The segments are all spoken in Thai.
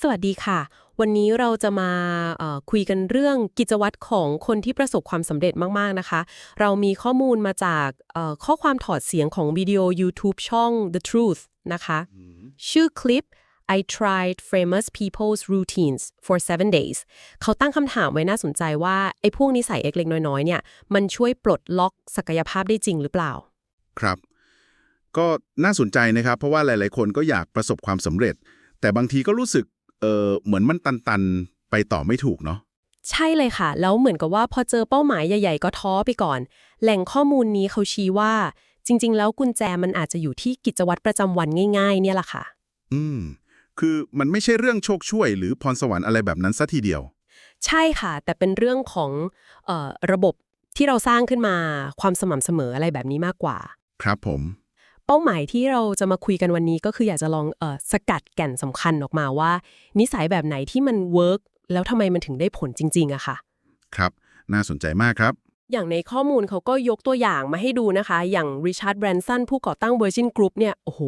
สวัสดีค่ะ วันนี้เราจะมาเอ่อคุยกันเรื่องกิจวัตรของคนที่ประสบความสำเร็จมาก ๆ นะคะ เรามีข้อมูลมาจากเอ่อข้อความถอดเสียงของวิดีโอ YouTube ช่อง The Truth นะคะ ชื่อคลิป I tried famous people's routines for seven days เขาตั้งคำถามไว้น่าสนใจว่าไอ้พวกนิสัยเล็กๆน้อยๆเนี่ย มันช่วยปลดล็อกศักยภาพได้จริงหรือเปล่า ครับ ก็น่าสนใจนะครับ เพราะว่าหลาย ๆ คนก็อยากประสบความสำเร็จ แต่บางทีก็รู้สึก เออเหมือนมันตันๆ ไปต่อไม่ถูกเนาะใช่เลยค่ะ แล้วเหมือนกับว่าพอเจอเป้าหมายใหญ่ ๆ ก็ท้อไปก่อน แหล่งข้อมูลนี้เขาชี้ว่า จริง ๆ แล้วกุญแจมันอาจจะอยู่ที่กิจวัตรประจำวันง่าย ๆ เนี่ยแหละค่ะ อืม คือมันไม่ใช่เรื่องโชคช่วย หรือพรสวรรค์อะไรแบบนั้นซะทีเดียว ใช่ค่ะ แต่เป็นเรื่องของเออระบบที่เราสร้างขึ้นมาความสม่ำเสมออะไรแบบนี้มากกว่า ครับผม เป้าหมายที่เราจะมาคุยกันวันนี้ก็คืออยากจะลองเออสกัดแก่นสำคัญออกมาว่า นิสัยแบบไหนที่มันเวิร์กแล้วทำไมมันถึงได้ผลจริงๆอะค่ะ ครับ น่าสนใจมากครับ อย่างในข้อมูลเขาก็ยกตัวอย่างมาให้ดูนะคะ อย่างริชาร์ดแบรนสันผู้ก่อตั้ง Virgin Group เนี่ย โอ้โห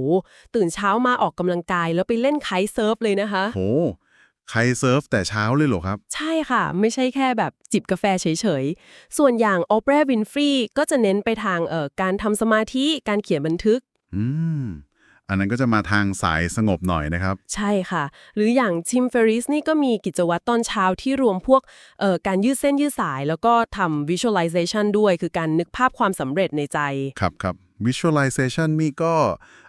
ตื่นเช้ามาออกกำลังกายแล้วไปเล่นไคท์เซิร์ฟเลยนะคะโห ใครเซิร์ฟแต่เช้าเลยเหรอครับ ใช่ค่ะ ไม่ใช่แค่แบบจิบกาแฟเฉยๆ ส่วนอย่างโอเปร่าวินฟรีก็จะเน้นไปทางเอ่อการทำสมาธิการเขียนบันทึก อืม อันนั้นก็จะมาทางสายสงบหน่อยนะครับ ใช่ค่ะ หรืออย่างทิมเฟอริสนี่ก็มีกิจวัตรตอนเช้าที่รวมพวกเอ่อการยืดเส้นยืดสาย แล้วก็ทำ visualization ด้วย คือการนึกภาพความสำเร็จในใจ ครับครับ visualization นี่ก็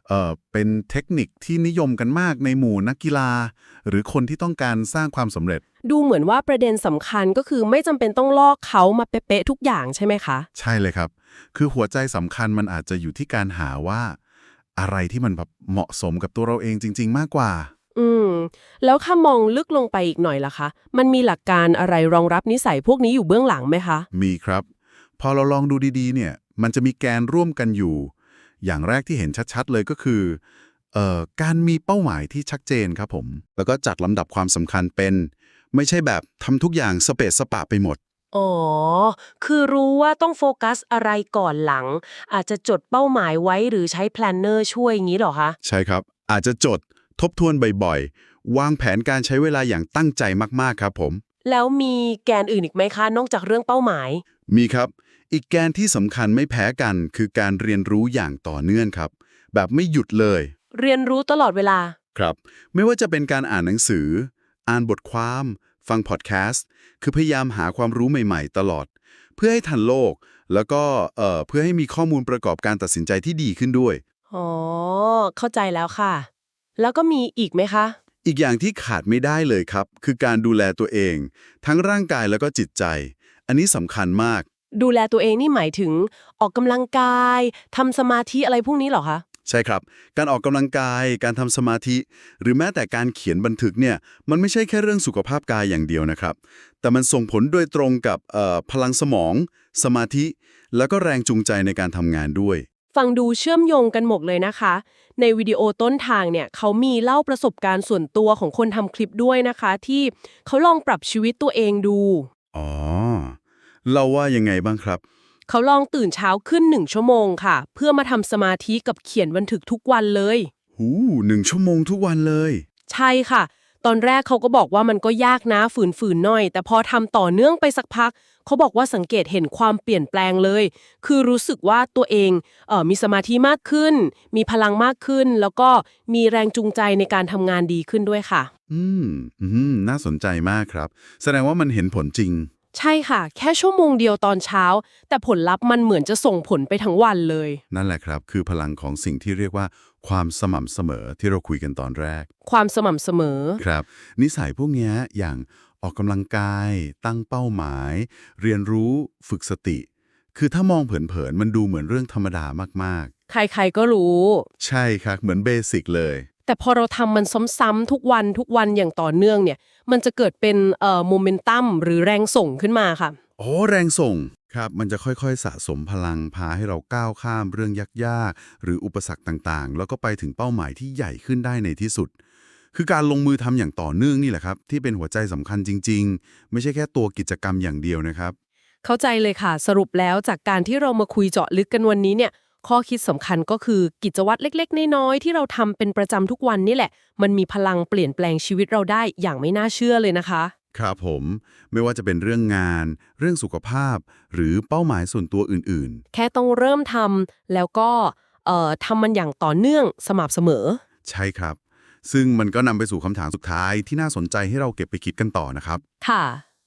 เอ่อเป็นเทคนิคที่นิยมกันมากในหมู่นักกีฬา หรือคนที่ต้องการสร้างความสำเร็จ ดูเหมือนว่าประเด็นสำคัญก็คือไม่จำเป็นต้องลอกเขามาเป๊ะๆทุกอย่างใช่ไหมคะ ใช่เลยครับ คือหัวใจสำคัญมันอาจจะอยู่ที่การหาว่า อะไรที่มันแบบเหมาะสมกับตัวเราเองจริง ๆ มากกว่า อืม แล้วถ้ามองลึกลงไปอีกหน่อยล่ะคะ มันมีหลักการอะไรรองรับนิสัยพวกนี้อยู่เบื้องหลังไหมคะ มีครับ พอเราลองดูดีๆ เนี่ย มันจะมีแกนร่วมกันอยู่ อย่างแรกที่เห็นชัดๆเลยก็คือเอ่อการมีเป้าหมายที่ชัดเจนครับผม แล้วก็จัดลำดับความสำคัญเป็น ไม่ใช่แบบทำทุกอย่างสเปซสปะไปหมดอ๋อ คือรู้ว่าต้องโฟกัสอะไรก่อนหลัง อาจจะจดเป้าหมายไว้หรือใช้แพลนเนอร์ช่วยอย่างนี้เหรอคะ ใช่ครับ อาจจะจดทบทวนบ่อยๆ วางแผนการใช้เวลาอย่างตั้งใจมากๆครับผม แล้วมีแกนอื่นอีกไหมคะ นอกจากเรื่องเป้าหมาย มีครับ อีกแกนที่สำคัญไม่แพ้กัน คือการเรียนรู้อย่างต่อเนื่องครับ แบบไม่หยุดเลย เรียนรู้ตลอดเวลา ครับ ไม่ว่าจะเป็นการอ่านหนังสือ อ่านบทความ ฟังพอดแคสต์ คือพยายามหาความรู้ใหม่ๆ ตลอด เพื่อให้ทันโลก แล้วก็เอ่อเพื่อให้มีข้อมูลประกอบการตัดสินใจที่ดีขึ้นด้วย อ๋อ เข้าใจแล้วค่ะ แล้วก็มีอีกไหมคะ อีกอย่างที่ขาดไม่ได้เลยครับ คือการดูแลตัวเอง ทั้งร่างกายแล้วก็จิตใจ อันนี้สำคัญมาก ดูแลตัวเองนี่หมายถึงออกกำลังกายทำสมาธิอะไรพวกนี้เหรอคะ ใช่ครับ การออกกำลังกาย การทำสมาธิ หรือแม้แต่การเขียนบันทึกเนี่ย มันไม่ใช่แค่เรื่องสุขภาพกายอย่างเดียวนะครับ แต่มันส่งผลโดยตรงกับเอ่อพลังสมอง สมาธิ แล้วก็แรงจูงใจในการทำงานด้วย ฟังดูเชื่อมโยงกันหมดเลยนะคะ ในวิดีโอต้นทางเนี่ยเขามีเล่าประสบการณ์ส่วนตัวของคนทำคลิปด้วยนะคะ ที่เขาลองปรับชีวิตตัวเองดู อ๋อเราว่ายังไงบ้างครับ เขาลองตื่นเช้าขึ้นหนึ่งชั่วโมงค่ะ เพื่อมาทำสมาธิกับเขียนบันทึกทุกวันเลย หูหนึ่งชั่วโมงทุกวันเลย ใช่ค่ะ ตอนแรกเขาก็บอกว่ามันก็ยากนะฝืนๆหน่อย แต่พอทำต่อเนื่องไปสักพัก เขาบอกว่าสังเกตเห็นความเปลี่ยนแปลงเลย คือรู้สึกว่าตัวเองเออมีสมาธิมากขึ้น มีพลังมากขึ้น แล้วก็มีแรงจูงใจในการทำงานดีขึ้นด้วยค่ะ อืมอืมน่าสนใจมากครับ แสดงว่ามันเห็นผลจริง ใช่ค่ะ แค่ชั่วโมงเดียวตอนเช้า แต่ผลลัพธ์มันเหมือนจะส่งผลไปทั้งวันเลย นั่นแหละครับ คือพลังของสิ่งที่เรียกว่า ความสม่ำเสมอที่เราคุยกันตอนแรก ความสม่ำเสมอ ครับ นิสัยพวกเนี้ยอย่างออกกำลังกาย ตั้งเป้าหมาย เรียนรู้ฝึกสติ คือถ้ามองเผินๆมันดูเหมือนเรื่องธรรมดามากใครๆก็รู้ๆใช่ครับ เหมือนเบสิกเลย แต่พอเราทำมันซ้ำๆทุกวันทุกวันอย่างต่อเนื่องเนี่ย มันจะเกิดเป็นเอ่อโมเมนตัมหรือแรงส่งขึ้นมาค่ะโอ้แรงส่งครับมันจะค่อยๆ สะสมพลังพาให้เราก้าวข้ามเรื่องยากๆ หรืออุปสรรคต่างๆ แล้วก็ไปถึงเป้าหมายที่ใหญ่ขึ้นได้ในที่สุด คือการลงมือทำอย่างต่อเนื่องนี่แหละครับ ที่เป็นหัวใจสำคัญจริง ๆ ไม่ใช่แค่ตัวกิจกรรมอย่างเดียวนะครับ เข้าใจเลยค่ะ สรุปแล้วจากการที่เรามาคุยเจาะลึกกันวันนี้เนี่ย ข้อคิดสำคัญก็คือกิจวัตรเล็กๆ น้อยๆ ที่เราทำเป็นประจำทุกวันนี่แหละ มันมีพลังเปลี่ยนแปลงชีวิตเราได้อย่างไม่น่าเชื่อเลยนะคะ ครับผม ไม่ว่าจะเป็นเรื่องงาน เรื่องสุขภาพ หรือเป้าหมายส่วนตัวอื่นแค่ต้องเริ่มทำแล้วก็เอ่อทำมันอย่างต่อเนื่องสม่ำเสมอ ๆ ใช่ครับ ซึ่งมันก็นำไปสู่คำถามสุดท้ายที่น่าสนใจให้เราเก็บไปคิดกันต่อนะครับ ค่ะ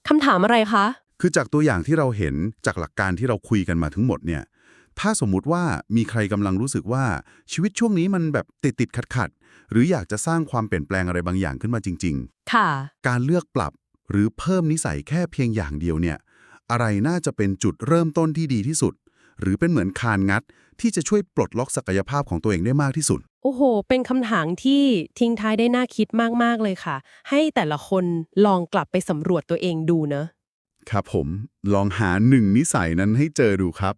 คำถามอะไรคะ คือจากตัวอย่างที่เราเห็นจากหลักการที่เราคุยกันมาทั้งหมดเนี่ย ถ้าสมมุติว่ามีใครกำลังรู้สึกว่าชีวิตช่วงนี้มันแบบติดติดขัดขัดๆหรืออยากจะสร้างความเปลี่ยนแปลงอะไรบางอย่างขึ้นมาจริงค่ะๆการเลือกปรับหรือเพิ่มนิสัยแค่เพียงอย่างเดียวเนี่ย อะไรน่าจะเป็นจุดเริ่มต้นที่ดีที่สุด หรือเป็นเหมือนคานงัด ที่จะช่วยปลดล็อกศักยภาพของตัวเองได้มากที่สุด โอ้โห เป็นคำถามที่ทิ้งท้ายได้น่าคิดมากๆเลยค่ะ ให้แต่ละคนลองกลับไปสำรวจตัวเองดูเนอะครับผมลองหาหนึ่งนิสัยนั้นให้เจอดูครับ